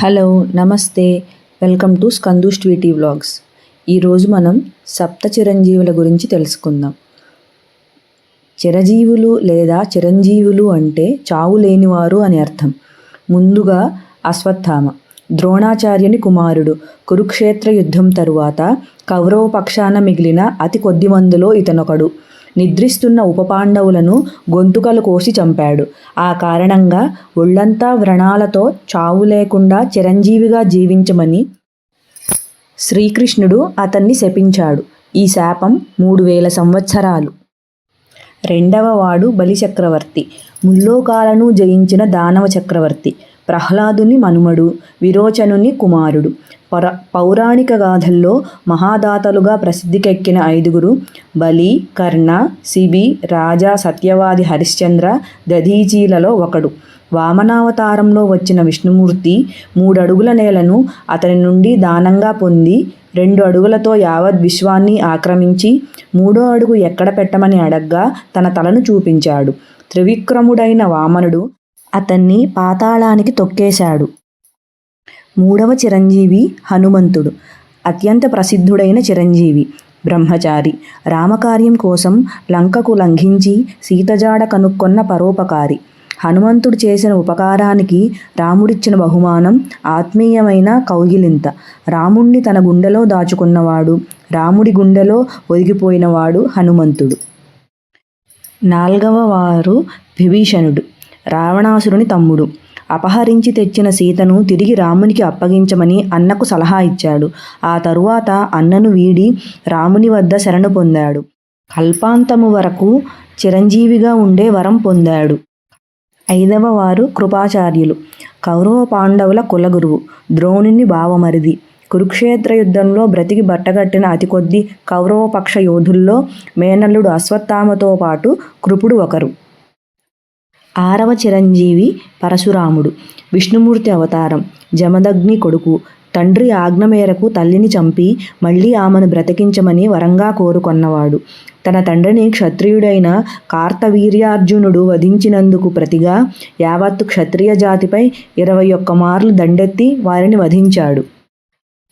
Hello నమస్తే. Welcome to Skandu sweety vlogs. ఈరోజు మనం సప్త చిరంజీవుల గురించి తెలుసుకుందాం. చిరజీవులు లేదా చిరంజీవులు అంటే చావు లేనివారు అని అర్థం. ముందుగా అశ్వత్థామ ద్రోణాచార్యుని కుమారుడు కురుక్షేత్ర యుద్ధం తరువాత కౌరవ పక్షాన మిగిలిన అతి కొద్ది మందిలో ఇతనొకడు. నిద్రిస్తున్న ఉపపాండవులను గొంతుకలు కోసి చంపాడు. ఆ కారణంగా ఒళ్ళంతా వ్రణాలతో చావు లేకుండా చిరంజీవిగా జీవించమని శ్రీకృష్ణుడు అతన్ని శపించాడు. ఈ శాపం మూడు వేల సంవత్సరాలు. రెండవ వాడు బలిచక్రవర్తి. ముల్లోకాలను జయించిన దానవ చక్రవర్తి. ప్రహ్లాదుని మనుమడు విరోచనుని కుమారుడు. పర పౌరాణిక గాథల్లో మహాదాతలుగా ప్రసిద్ధికెక్కిన ఐదుగురు బలి కర్ణ శిబి రాజా సత్యవాది హరిశ్చంద్ర దధీచీలలో ఒకడు. వామనావతారంలో వచ్చిన విష్ణుమూర్తి మూడడుగుల నేలను అతని నుండి దానంగా పొంది రెండు అడుగులతో యావత్ విశ్వాన్ని ఆక్రమించి మూడో అడుగు ఎక్కడ పెట్టమని అడగ్గా తన తలను చూపించాడు. త్రివిక్రముడైన వామనుడు అతన్ని పాతాళానికి తొక్కేశాడు. మూడవ చిరంజీవి హనుమంతుడు. అత్యంత ప్రసిద్ధుడైన చిరంజీవి బ్రహ్మచారి. రామకార్యం కోసం లంకకు లంఘించి సీతజాడ కనుక్కొన్న పరోపకారి. హనుమంతుడు చేసిన ఉపకారానికి రాముడిచ్చిన బహుమానం ఆత్మీయమైన కౌగిలింత. రాముణ్ణి తన గుండెలో దాచుకున్నవాడు రాముడి గుండెలో ఒదిగిపోయినవాడు హనుమంతుడు. నాల్గవ వారు విభీషణుడు. రావణాసురుని తమ్ముడు. అపహరించి తెచ్చిన సీతను తిరిగి రామునికి అప్పగించమని అన్నకు సలహా ఇచ్చాడు. ఆ తరువాత అన్నను వీడి రాముని వద్ద శరణు పొందాడు. కల్పాంతము వరకు చిరంజీవిగా ఉండే వరం పొందాడు. ఐదవ వారు కృపాచార్యులు. కౌరవ పాండవుల కులగురువు. ద్రోణుని భావమరిది. కురుక్షేత్ర యుద్ధంలో బ్రతికి బట్టగట్టిన అతి కొద్ది కౌరవపక్ష యోధుల్లో మేనల్లుడు అశ్వత్థామతో పాటు కృపుడు ఒకరు. ఆరవ చిరంజీవి పరశురాముడు విష్ణుమూర్తి అవతారం జమదగ్ని కొడుకు తండ్రి ఆజ్ఞ మేరకు తల్లిని చంపి మళ్ళీ ఆమెను బ్రతికించమని వరంగా కోరుకొన్నవాడు. తన తండ్రిని క్షత్రియుడైన కార్తవీర్యార్జునుడు వధించినందుకు ప్రతిగా యావత్తు క్షత్రియ జాతిపై ఇరవై ఒక్క మార్లు దండెత్తి వారిని వధించాడు.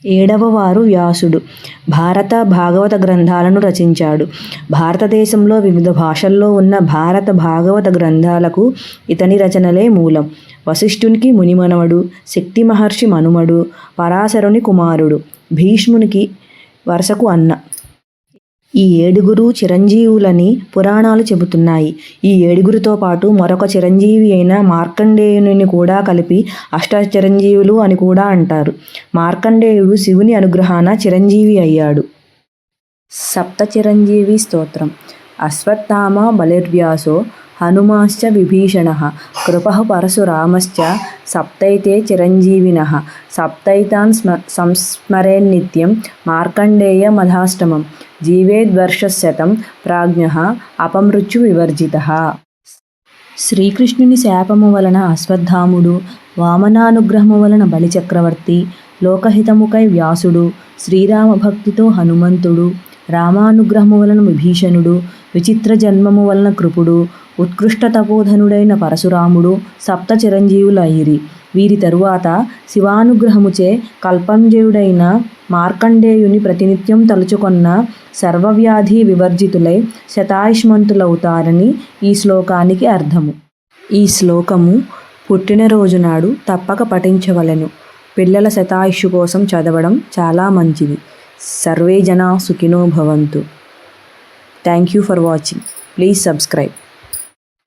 ఏడవ వారు వ్యాసుడు. భారత భాగవత గ్రంథాలను రచించాడు. భారతదేశంలో వివిధ భాషల్లో ఉన్న భారత భాగవత గ్రంథాలకు ఇతని రచనలే మూలం. వశిష్ఠునికి మునిమనవడు శక్తి మహర్షి మనుమడు పరాశరుని కుమారుడు భీష్మునికి వరుసకు అన్న. ఈ ఏడుగురు చిరంజీవులని పురాణాలు చెబుతున్నాయి. ఈ ఏడుగురితో పాటు మరొక చిరంజీవి అయిన మార్కండేయుని కూడా కలిపి అష్ట చిరంజీవులు అని కూడా అంటారు. మార్కండేయుడు శివుని అనుగ్రహాన చిరంజీవి అయ్యాడు. సప్త చిరంజీవి స్తోత్రం. అశ్వత్థామ బలిర్వ్యాసో హనుమాశ్చ విభీషణ కృప పరశురామశ్చ సప్తైతే చిరంజీవిన సప్తైతాన్ స్మ సంస్మరేన్నిత్యం మార్కండేయ మధాష్టమం జీవేద్వర్షశతం ప్రాజ్ఞ అపమృత్యు వివర్జిత శ్రీకృష్ణుని శాపము వలన అశ్వత్థాముడు వామనానుగ్రహము వలన బలిచక్రవర్తి లోకహితముకై వ్యాసుడు శ్రీరామ భక్తితో హనుమంతుడు రామానుగ్రహము వలన విభీషణుడు విచిత్ర జన్మము వలన కృపుడు ఉత్కృష్ట తపోధనుడైన పరశురాముడు సప్త చిరంజీవులయ్యిరి వీరి తరువాత శివానుగ్రహముచే కల్పంజయుడైన మార్కండేయుని ప్రతినిత్యం తలుచుకొన్న సర్వవ్యాధి వివర్జితులై శతాయుష్మంతులవుతారని ఈ శ్లోకానికి అర్థము. ఈ శ్లోకము పుట్టినరోజు నాడు తప్పక పఠించవలెను. పిల్లల శతాయుష్ కోసం చదవడం చాలా మంచిది. సర్వే జనా సుఖినో భవంతు. Thank you for watching. Please subscribe.